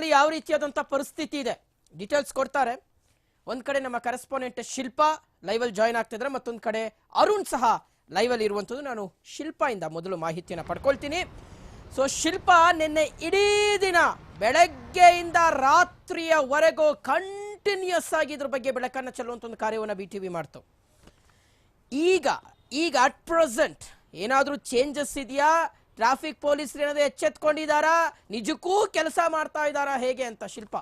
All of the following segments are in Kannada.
ಅಲ್ಲಿ ಯಾವ ರೀತಿಯಾದಂಥ ಪರಿಸ್ಥಿತಿ ಇದೆ? ಡೀಟೇಲ್ಸ್ ಕೊಡ್ತಾರೆ. ಒಂದ್ ಕಡೆ ನಮ್ಮ ಕರೆಸ್ಪಾಂಡೆಂಟ್ ಶಿಲ್ಪಾ ಅಲ್ಲಿ ಜಾಯ್ನ್ ಆಗ್ತಿದ್ರೆ, ಮತ್ತೊಂದು ಕಡೆ ಅರುಣ್ ಸಹ ಲೈವಲ್ಲಿ ಇರುವಂಥದ್ದು ನಾನು ಶಿಲ್ಪಾಯಿಂದ ಮೊದಲು ಮಾಹಿತಿಯನ್ನು ಪಡ್ಕೊಳ್ತೀನಿ. ಸೊ ಶಿಲ್ಪಾ, ನಿನ್ನೆ ಇಡೀ ದಿನ ಬೆಳಗ್ಗೆಯಿಂದ ರಾತ್ರಿಯವರೆಗೂ ಕಂಟಿನ್ಯೂಸ್ ಆಗಿ ಇದ್ರ ಬಗ್ಗೆ ಬೆಳಕನ್ನು ಚೆಲ್ಲುವಂಥ ಒಂದು ಕಾರ್ಯವನ್ನು ಬಿ ಟಿ ವಿ ಮಾಡ್ತು. ಈಗ ಈಗ ಅಟ್ ಪ್ರೆಸೆಂಟ್ ಏನಾದರೂ ಚೇಂಜಸ್ ಇದೆಯಾ? ಟ್ರಾಫಿಕ್ ಪೊಲೀಸರು ಏನಾದ್ರು ಎಚ್ಚೆತ್ಕೊಂಡಿದ್ದಾರಾ? ನಿಜಕ್ಕೂ ಕೆಲಸ ಮಾಡ್ತಾ ಇದ್ದಾರಾ? ಹೇಗೆ ಅಂತ Shilpa.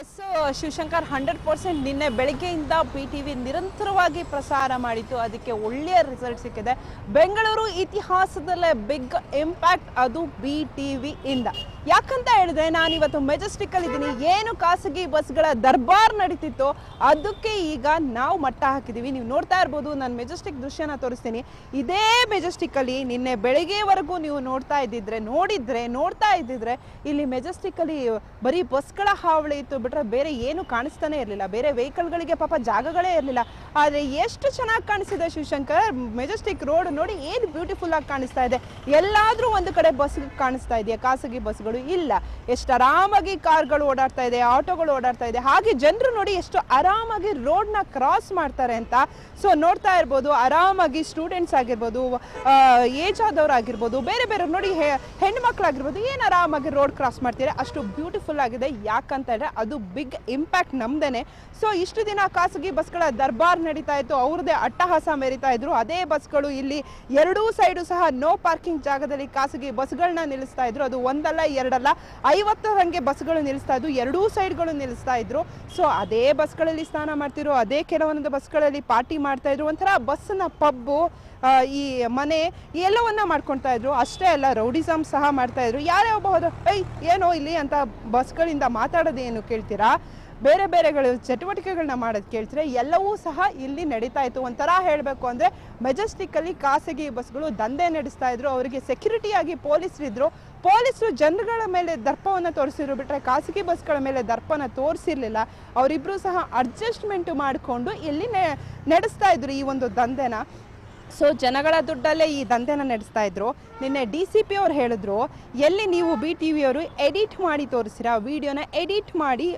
S Shivashankar hundred percent ನಿನ್ನೆ ಬೆಳಗ್ಗೆಯಿಂದ ಪಿ ಟಿ ವಿ ನಿರಂತರವಾಗಿ ಪ್ರಸಾರ ಮಾಡಿತ್ತು. ಅದಕ್ಕೆ ಒಳ್ಳೆಯ ರಿಸಲ್ಟ್ ಸಿಕ್ಕಿದೆ. ಬೆಂಗಳೂರು ಇತಿಹಾಸದಲ್ಲೇ ಬಿಗ್ ಇಂಪ್ಯಾಕ್ಟ್ ಅದು ಬಿ ಟಿ ವಿ ಇಂದ. ಯಾಕಂತ ಹೇಳಿದ್ರೆ ನಾನಿವತ್ತು ಮೆಜೆಸ್ಟಿಕ್ ಅಲ್ಲಿ ಇದ್ದೀನಿ ಏನು ಖಾಸಗಿ ಬಸ್ಗಳ ದರ್ಬಾರ್ ನಡೀತಿತ್ತು ಅದಕ್ಕೆ ಈಗ ನಾವು ಮಟ್ಟ ಹಾಕಿದೀವಿ. ನೀವು ನೋಡ್ತಾ ಇರ್ಬೋದು, ನಾನು ಮೆಜೆಸ್ಟಿಕ್ ದೃಶ್ಯನ ತೋರಿಸ್ತೀನಿ. ಇದೇ ಮೆಜೆಸ್ಟಿಕ್ ಅಲ್ಲಿ ನಿನ್ನೆ ಬೆಳಗ್ಗೆವರೆಗೂ ನೀವು ನೋಡ್ತಾ ಇದ್ದಿದ್ರೆ, ನೋಡಿದ್ರೆ, ನೋಡ್ತಾ ಇದ್ದಿದ್ರೆ ಇಲ್ಲಿ ಮೆಜೆಸ್ಟಿಕ್ ಅಲ್ಲಿ ಬರೀ ಬಸ್ಗಳ ಹಾವಳಿ ಇತ್ತು ಬಿಟ್ರೆ ಬೇರೆ ಏನು ಕಾಣಿಸ್ತಾನೆ ಇರಲಿಲ್ಲ. ಬೇರೆ ವೆಹಿಕಲ್ಗಳಿಗೆ ಪಾಪ ಜಾಗಗಳೇ ಇರಲಿಲ್ಲ. ಆದರೆ ಎಷ್ಟು ಚೆನ್ನಾಗಿ ಕಾಣಿಸಿದೆ ಶಿವಶಂಕರ್? ಮೆಜೆಸ್ಟಿಕ್ ರೋಡ್ ನೋಡಿ ಏನು ಬ್ಯೂಟಿಫುಲ್ ಆಗಿ ಕಾಣಿಸ್ತಾ ಇದೆ. ಎಲ್ಲಾದ್ರೂ ಒಂದು ಕಡೆ ಬಸ್ ಕಾಣಿಸ್ತಾ ಇದೆಯಾ? ಖಾಸಗಿ ಬಸ್ಗಳು ಇಲ್ಲ. ಎಷ್ಟು ಆರಾಮಾಗಿ ಕಾರ್ಗಳು ಓಡಾಡ್ತಾ ಇದೆ ಆಟೋಗಳು ಓಡಾಡ್ತಾ ಇದೆ. ಹಾಗೆ ಜನರು ನೋಡಿ ಎಷ್ಟು ಆರಾಮಾಗಿ ರೋಡ್ನ ಕ್ರಾಸ್ ಮಾಡ್ತಾರೆ ಅಂತ. ಸೊ ನೋಡ್ತಾ ಇರ್ಬೋದು, ಆರಾಮಾಗಿ ಸ್ಟೂಡೆಂಟ್ಸ್ ಆಗಿರ್ಬೋದು ಏಜ್ ಆದವ್ರು ಆಗಿರ್ಬೋದು, ಬೇರೆ ಬೇರೆ ನೋಡಿ ಹೆಣ್ಮಕ್ಳಾಗಿರ್ಬೋದು, ಏನು ಆರಾಮಾಗಿ ರೋಡ್ ಕ್ರಾಸ್ ಮಾಡ್ತೀರಾ? ಅಷ್ಟು ಬ್ಯೂಟಿಫುಲ್ ಆಗಿದೆ. ಯಾಕಂತ ಅದು ಬಿಗ್ ಇಂಪ್ಯಾಕ್ಟ್ ನಮ್ದೇನೆ. ಸೊ ಇಷ್ಟು ದಿನ ಖಾಸಗಿ ಬಸ್ಗಳ ದರ್ಬಾರ್ ನಡೀತಾ ಇತ್ತು, ಅವ್ರದ್ದೇ ಅಟ್ಟಹಾಸ ಮೆರಿತಾ ಇದ್ರು. ಅದೇ ಬಸ್ಗಳು ಇಲ್ಲಿ ಎರಡೂ ಸೈಡು ಸಹ ನೋ ಪಾರ್ಕಿಂಗ್ ಜಾಗದಲ್ಲಿ ಖಾಸಗಿ ಬಸ್ಗಳನ್ನ ನಿಲ್ಲಿಸ್ತಾ ಇದ್ರು. ಅದು ಒಂದಲ್ಲ, ಎರಡಲ್ಲ ಐವತ್ತರಂಗೆ ಬಸ್ಗಳು ನಿಲ್ಲಿಸ್ತಾ ಇದ್ರು. ಎರಡೂ ಸೈಡ್ಗಳು ನಿಲ್ಲಿಸ್ತಾ ಇದ್ರು. ಸೊ ಅದೇ ಬಸ್ಗಳಲ್ಲಿ ಸ್ನಾನ ಮಾಡ್ತಿದ್ರು, ಅದೇ ಕೆಲವೊಂದು ಬಸ್ಗಳಲ್ಲಿ ಪಾರ್ಟಿ ಮಾಡ್ತಾ ಇದ್ರು. ಒಂಥರ ಬಸ್ನ ಪಬ್ಬು ಈ ಮನೆ ಎಲ್ಲವನ್ನ ಮಾಡ್ಕೊಳ್ತಾ ಇದ್ರು. ಅಷ್ಟೇ ಅಲ್ಲ ರೌಡಿಸಮ್ ಸಹ ಮಾಡ್ತಾ ಇದ್ರು. ಯಾರೇ ಒಬ್ಬ ಏಯ್, ಏನೋ ಇಲ್ಲಿ ಅಂತ ಬಸ್ಗಳಿಂದ ಮಾತಾಡೋದೇನು ಕೇಳ್ತೀರಾ? ಬೇರೆ ಬೇರೆಗಳು ಚಟುವಟಿಕೆಗಳನ್ನ ಮಾಡೋದು ಕೇಳ್ತಾರೆ? ಎಲ್ಲವೂ ಸಹ ಇಲ್ಲಿ ನಡೀತಾ ಇತ್ತು ಒಂಥರ ಹೇಳಬೇಕು ಅಂದರೆ ಮೆಜೆಸ್ಟಿಕ್ಕಲ್ಲಿ ಖಾಸಗಿ ಬಸ್ಗಳು ದಂಧೆ ನಡೆಸ್ತಾ ಇದ್ರು. ಅವರಿಗೆ ಸೆಕ್ಯೂರಿಟಿಯಾಗಿ ಪೊಲೀಸರಿದ್ದರು ಪೊಲೀಸರು ಜನಗಳ ಮೇಲೆ ದರ್ಪವನ್ನು ತೋರಿಸಿದ್ರು ಬಿಟ್ರೆ ಖಾಸಗಿ ಬಸ್ಗಳ ಮೇಲೆ ದರ್ಪನ ತೋರಿಸಿರ್ಲಿಲ್ಲ. ಅವರಿಬ್ಬರು ಸಹ ಅಡ್ಜಸ್ಟ್ಮೆಂಟ್ ಮಾಡಿಕೊಂಡು ಇಲ್ಲಿ ನಡೆಸ್ತಾ ಇದ್ರು ಈ ಒಂದು ದಂಧೆನ. ಸೊ ಜನಗಳ ದುಡ್ಡಲ್ಲೇ ಈ ದಂಧೆನ ನಡೆಸ್ತಾ ಇದ್ರು. ನಿನ್ನೆ ಡಿ ಸಿ ಪಿ ಅವ್ರು ಹೇಳಿದ್ರು, ಎಲ್ಲಿ ನೀವು ಬಿ ಟಿ ವಿಯವರು ಎಡಿಟ್ ಮಾಡಿ ತೋರಿಸಿರಾ, ವಿಡಿಯೋನ ಎಡಿಟ್ ಮಾಡಿ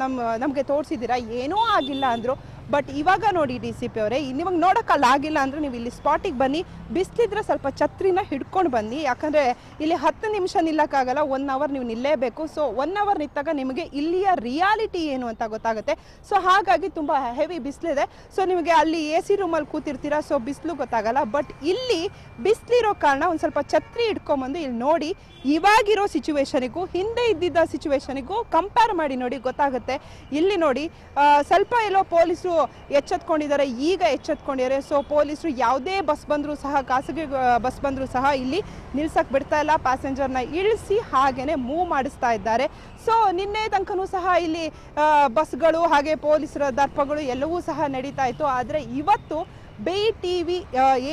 ನಮ್ಮ ನಮಗೆ ತೋರಿಸಿದ್ದೀರಾ ಏನೂ ಆಗಿಲ್ಲ ಅಂದರು. ಬಟ್ ಇವಾಗ ನೋಡಿ ಡಿ ಸಿ ಪಿ ಅವರೇ ನಿಮಗೆ ನೋಡೋಕ್ಕಲ್ಲ ಆಗಿಲ್ಲ ಅಂದರೆ ನೀವು ಇಲ್ಲಿ ಸ್ಪಾಟಿಗೆ ಬನ್ನಿ. ಬಿಸಿಲಿದ್ರೆ ಸ್ವಲ್ಪ ಛತ್ರಿನ ಹಿಡ್ಕೊಂಡು ಬನ್ನಿ. ಯಾಕಂದರೆ ಇಲ್ಲಿ ಹತ್ತು ನಿಮಿಷ ನಿಲ್ಲಕ್ಕಾಗಲ್ಲ ಒನ್ ಅವರ್ ನೀವು ನಿಲ್ಲೇಬೇಕು. ಸೊ ಒನ್ ಅವರ್ ನಿಂತಾಗ ನಿಮಗೆ ಇಲ್ಲಿಯ ರಿಯಾಲಿಟಿ ಏನು ಅಂತ ಗೊತ್ತಾಗುತ್ತೆ. ಸೊ ಹಾಗಾಗಿ ತುಂಬ ಹೆವಿ ಬಿಸಿಲಿದೆ. ಸೊ ನಿಮಗೆ ಅಲ್ಲಿ ಎ ಸಿ ರೂಮಲ್ಲಿ ಕೂತಿರ್ತೀರಾ ಸೊ ಬಿಸಿಲು ಗೊತ್ತಾಗಲ್ಲ. ಬಟ್ ಇಲ್ಲಿ ಬಿಸಿಲಿರೋ ಕಾರಣ ಒಂದು ಸ್ವಲ್ಪ ಛತ್ರಿ ಇಟ್ಕೊಂಬಂದು ಇಲ್ಲಿ ನೋಡಿ. ಇವಾಗಿರೋ ಸಿಚುವೇಶನಿಗೂ ಹಿಂದೆ ಇದ್ದಿದ್ದ ಸಿಚುವೇಶನಿಗೂ ಕಂಪೇರ್ ಮಾಡಿ ನೋಡಿ ಗೊತ್ತಾಗುತ್ತೆ. ಇಲ್ಲಿ ನೋಡಿ ಸ್ವಲ್ಪ ಎಲ್ಲೋ ಪೊಲೀಸರು ಎಚ್ಚೆತ್ಕೊಂಡಿದ್ದಾರೆ, ಈಗ ಎಚ್ಚೆತ್ಕೊಂಡಿದ್ದಾರೆ. ಸೊ ಪೊಲೀಸರು ಯಾವುದೇ ಬಸ್ ಬಂದರೂ ಸಹ, ಖಾಸಗಿ ಬಸ್ ಬಂದರೂ ಸಹ ಇಲ್ಲಿ ನಿಲ್ಸಕ್ಕೆ ಬಿಡ್ತಾ ಇಲ್ಲ. ಪ್ಯಾಸೆಂಜರ್ನ ಇಳಿಸಿ ಹಾಗೆಯೇ ಮೂವ್ ಮಾಡಿಸ್ತಾ ಇದ್ದಾರೆ. ಸೊ ನಿನ್ನೆ ತನಕನೂ ಸಹ ಇಲ್ಲಿ ಬಸ್ಗಳು ಹಾಗೆ ಪೊಲೀಸರ ದರ್ಪಗಳು ಎಲ್ಲವೂ ಸಹ ನಡೀತಾ ಇತ್ತು. ಆದರೆ ಇವತ್ತು ಬೇ ಟಿ ವಿ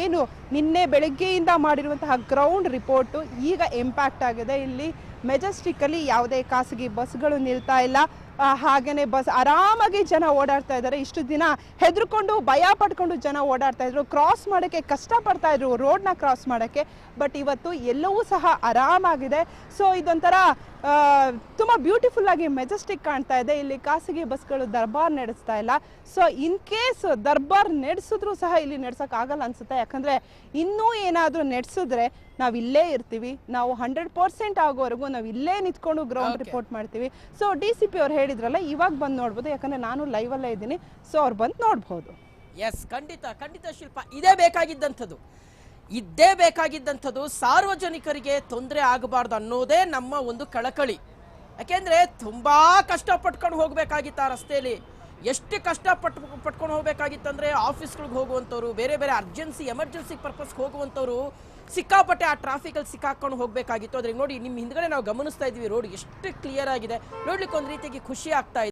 ಏನು ನಿನ್ನೆ ಬೆಳಗ್ಗೆಯಿಂದ ಮಾಡಿರುವಂತಹ ಗ್ರೌಂಡ್ ರಿಪೋರ್ಟು ಈಗ ಇಂಪ್ಯಾಕ್ಟ್ ಆಗಿದೆ. ಇಲ್ಲಿ ಮೆಜೆಸ್ಟಿಕ್ಕಲ್ಲಿ ಯಾವುದೇ ಖಾಸಗಿ ಬಸ್ಗಳು ನಿಲ್ತಾ ಇಲ್ಲ. ಆ, ಹಾಗೇನೆ ಬಸ್ ಆರಾಮಾಗಿ ಜನ ಓಡಾಡ್ತಾ ಇದ್ದಾರೆ. ಇಷ್ಟು ದಿನ ಹೆದರ್ಕೊಂಡು ಭಯ ಪಡ್ಕೊಂಡು ಜನ ಓಡಾಡ್ತಾ ಇದ್ರು. ಕ್ರಾಸ್ ಮಾಡೋಕ್ಕೆ ಕಷ್ಟಪಡ್ತಾ ಇದ್ರು. ರೋಡ್ನ ಕ್ರಾಸ್ ಮಾಡೋಕ್ಕೆ. ಬಟ್ ಇವತ್ತು ಎಲ್ಲವೂ ಸಹ ಆರಾಮಾಗಿದೆ. ಸೊ ಇದೊಂಥರ ತುಂಬ ಬ್ಯೂಟಿಫುಲ್ ಆಗಿ ಮೆಜೆಸ್ಟಿಕ್ ಕಾಣ್ತಾ ಇದೆ. ಇಲ್ಲಿ ಖಾಸಗಿ ಬಸ್ಗಳು ದರ್ಬಾರ್ ನಡೆಸ್ತಾ ಇಲ್ಲ. ಸೊ ಇನ್ ಕೇಸ್ ದರ್ಬಾರ್ ನಡೆಸಿದ್ರು ಸಹ ಇಲ್ಲಿ ನಡ್ಸಕ್ ಆಗಲ್ಲ ಅನ್ಸುತ್ತೆ. ಯಾಕಂದ್ರೆ ಇನ್ನೂ ಏನಾದರೂ ನಡೆಸಿದ್ರೆ ನಾವು ಇಲ್ಲೇ ಇರ್ತೀವಿ. ನಾವು ಹಂಡ್ರೆಡ್ ಪರ್ಸೆಂಟ್ ಆಗೋವರೆಗೂ ನಾವು ಇಲ್ಲೇ ನಿಂತ್ಕೊಂಡು ಗ್ರೌಂಡ್ ರಿಪೋರ್ಟ್ ಮಾಡ್ತೀವಿ. ಸೊ ಡಿ ಸಿ ಪಿ ಅವ್ರು ಹೇಳಿದ್ರಲ್ಲ ಇವಾಗ ಬಂದು ನೋಡ್ಬೋದು. ಯಾಕಂದ್ರೆ ನಾನು ಲೈವಲ್ಲೇ ಇದ್ದೀನಿ. ಸೊ ಅವ್ರು ಬಂದು ನೋಡ್ಬೋದು. ಎಸ್ ಖಂಡಿತ ಖಂಡಿತ ಶಿಲ್ಪ. ಇದೇ ಬೇಕಾಗಿದ್ದಂಥದ್ದು. ಇದ್ದೇ ಬೇಕಾಗಿದ್ದಂಥದ್ದು ಸಾರ್ವಜನಿಕರಿಗೆ ತೊಂದರೆ ಆಗಬಾರ್ದು ಅನ್ನೋದೇ ನಮ್ಮ ಒಂದು ಕಳಕಳಿ. ಯಾಕೆಂದ್ರೆ ತುಂಬಾ ಕಷ್ಟಪಟ್ಕೊಂಡು ಹೋಗ್ಬೇಕಾಗಿತ್ತು ಆ ರಸ್ತೆಯಲ್ಲಿ. ಎಷ್ಟು ಕಷ್ಟಪಟ್ಟು ಪಟ್ಕೊಂಡು ಹೋಗಬೇಕಾಗಿತ್ತಂದರೆ ಆಫೀಸ್ಗಳಿಗೆ ಹೋಗುವಂಥವ್ರು, ಬೇರೆ ಬೇರೆ ಅರ್ಜೆನ್ಸಿ, ಎಮರ್ಜೆನ್ಸಿ ಪರ್ಪಸ್ಗೆ ಹೋಗುವಂಥವ್ರು ಸಿಕ್ಕಾಪಟ್ಟೆ ಆ ಟ್ರಾಫಿಕಲ್ಲಿ ಸಿಕ್ಕಾಕೊಂಡು ಹೋಗಬೇಕಾಗಿತ್ತು. ಅದ್ರಿಗೆ ನೋಡಿ, ನಿಮ್ಮ ಹಿಂದ್ಗಡೆ ನಾವು ಗಮನಿಸ್ತಾ ಇದ್ದೀವಿ, ರೋಡ್ ಎಷ್ಟು ಕ್ಲಿಯರ್ ಆಗಿದೆ. ನೋಡ್ಲಿಕ್ಕೆ ಒಂದು ರೀತಿಯಾಗಿ ಖುಷಿ ಆಗ್ತಾ